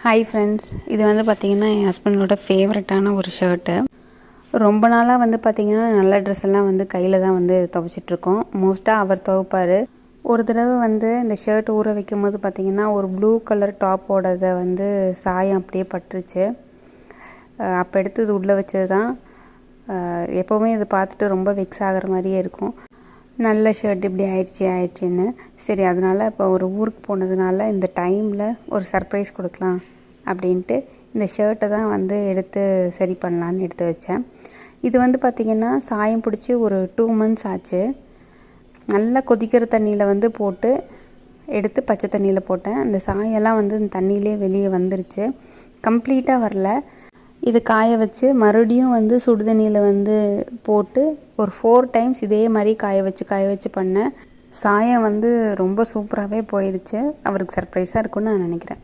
Hi friends இது வந்து பார்த்திங்கன்னா என் ஹஸ்பண்டோட ஃபேவரட்டான ஒரு ஷர்ட்டு ரொம்ப நாளாக வந்து பார்த்திங்கன்னா நல்ல ட்ரெஸ் எல்லாம் வந்து கையில் தான் வந்து துவைச்சிட்ருக்கோம். மோஸ்ட்டாக அவர் துவைப்பார். ஒரு தடவை வந்து இந்த ஷர்ட் ஊற வைக்கும் போது பார்த்திங்கன்னா ஒரு ப்ளூ கலர் டாப்போடதை வந்து சாயம் அப்படியே பட்டுருச்சு. அப்போ எடுத்து இது உள்ளே வச்சது தான் எப்போவுமே இது பார்த்துட்டு ரொம்ப வெக்ஸ் ஆகிற மாதிரியே இருக்கும். நல்ல ஷர்ட் இப்படி ஆயிடுச்சு ஆயிடுச்சுன்னு. சரி அதனால் இப்போ ஒரு ஊருக்கு போனதுனால இந்த டைமில் ஒரு சர்ப்ரைஸ் கொடுக்கலாம் அப்படின்ட்டு இந்த ஷர்ட்டை தான் வந்து எடுத்து சரி பண்ணலான்னு எடுத்து வச்சேன். இது வந்து பார்த்திங்கன்னா சாயம் பிடிச்சி ஒரு டூ மந்த்ஸ் ஆச்சு. நல்லா கொதிக்கிற தண்ணியில் வந்து போட்டு எடுத்து பச்சை தண்ணியில் போட்டேன். அந்த சாயம்லாம் வந்து இந்த தண்ணியிலே வெளியே வந்துருச்சு. கம்ப்ளீட்டாக வரல. இது காய வச்சு மறுபடியும் வந்து சுடுதண்ணியில் வந்து போட்டு ஒரு ஃபோர் டைம்ஸ் இதே மாதிரி காய வச்சு காய வச்சு பண்ணேன் சாயம் வந்து ரொம்ப சூப்பராகவே போயிடுச்சு அவருக்கு சர்ப்ரைஸாக இருக்கும்னு நான் நினைக்கிறேன்.